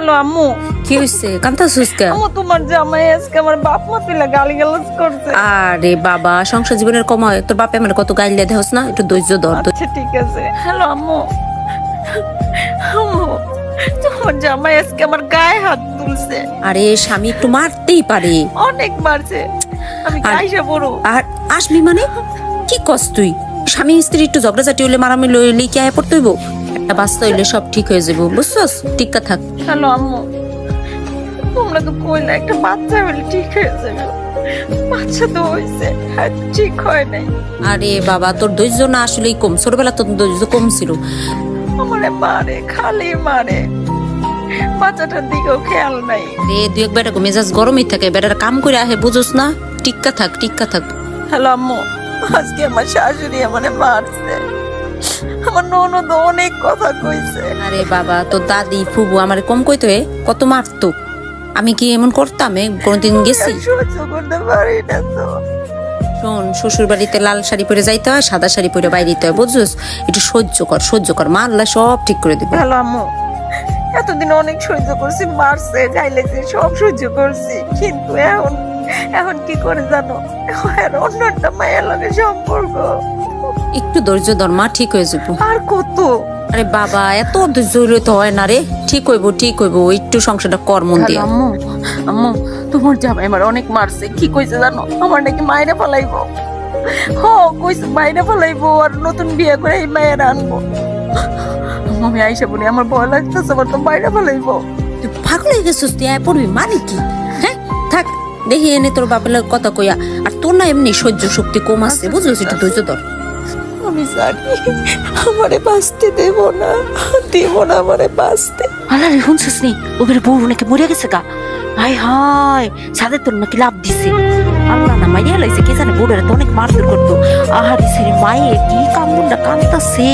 Hello আম্মু। কি হইছে? কান্তা সুস্কা আম্মু তোমার জামাই আজকে আমার বাপ মা গালি গালাজ করছে। আরে বাবা সংসার জীবনের কমায় তোর বাপে আমার কত গাইলে দেহস না? একটু ধৈর্য ধর। আচ্ছা ঠিক আছে। হ্যালো আম্মু। আম্মু তোমার জামাই আজকে আমার গায়ে হাত তুলছে। আরে স্বামী একটু মারতেই পারে। অনেক মারছে। আমি বড় আর আসবি মানে? কি কস তুই? স্বামী স্ত্রী একটু ঝগড়াঝাটি হইলে মারামি লইলে কি আয় পড়তে হইব? একটা বাস্তা হইলে সব ঠিক হয়ে যাব বুঝছস? টিকা থাক। হ্যালো আম্মু তোমরা তো কইলা একটা বাচ্চা হলে ঠিক হয়ে যাবে। বাচ্চা তো হয়েছে ঠিক হয় নাই। আরে বাবা তোর ধৈর্য না আসলেই কম। ছোটবেলা তোর ধৈর্য কম ছিল। আমারে মারে খালি মারে। বাচ্চাটার দিকেও খেয়াল নাই। রে দুই এক বেটা মেজাজ গরমই থাকে। বেটার কাম করে আহে বুঝোস না? টিক্কা থাক টিক্কা থাক। হ্যালো আম্মু আজকে আমার শাশুড়ি আমারে মারছে। আমার ননদ অনেক কথা কইছে। আরে বাবা তোর দাদি ফুবু আমার কম কইতো এ কত মারতো। আমি কি এমন করতাম এ? কোনদিন গেছি? সহ্য করতে পারি না তো। শোন শ্বশুর বাড়িতে লাল শাড়ি পরে যাইতে হয় সাদা শাড়ি পরে বাইরে দিতে হয় বুঝছিস? একটু সহ্য কর সহ্য কর মা আল্লাহ সব ঠিক করে দিবে। হ্যালো আম্মু এতদিন অনেক সহ্য করছি মারছে গাইলেছে সব সহ্য করছি। কিন্তু এখন এখন কি করে জানো? এখন অন্য একটা মায়ের লগে সম্পর্ক। একটু ধৈর্য ধর মা ঠিক হয়ে যাব। আর কত? আরে বাবা এত ধৈর্য হইলে তো হয় না রে। ঠিক হইব ঠিক হইব একটু সংসারটা কর মন দিয়ে। আম্মু আম্মু তোমার জামাই আমার অনেক মারছে। কি কইছে জানো? আমার নাকি মায়েরা ফলাইবো। হ কইছে মায়েরা ফলাইবো আর নতুন বিয়ে করে এই মায়ের আনব। আম্মু, আমি আইসা বলি আমার ভয় লাগতেছে আমার তো মায়েরা ফলাইবো। তুই পাগল হয়ে গেছিস তুই আয় পড়বি মানে কি? হ্যাঁ থাক দেখি এনে তোর বাপের কথা কইয়া। আর তোর না এমনি সহ্য শক্তি কম আছে বুঝলিস একটু ধৈর্য ধর। আমি জানি, আমারে বাঁচতে দেব না দেব না আমারে বাঁচতে। আল্লাহ রে, শুনছিস নি? ওদের বউ নাকি মরে গেছে গা। হাই হাই সাদের তোর নাকি লাভ দিছে। আল্লাহ না, মাইয়া লাইছে, কে জানে বউরা তো অনেক মারধর করতো। আহারি সেরে মায়ে কি কামড়টা কামতাছে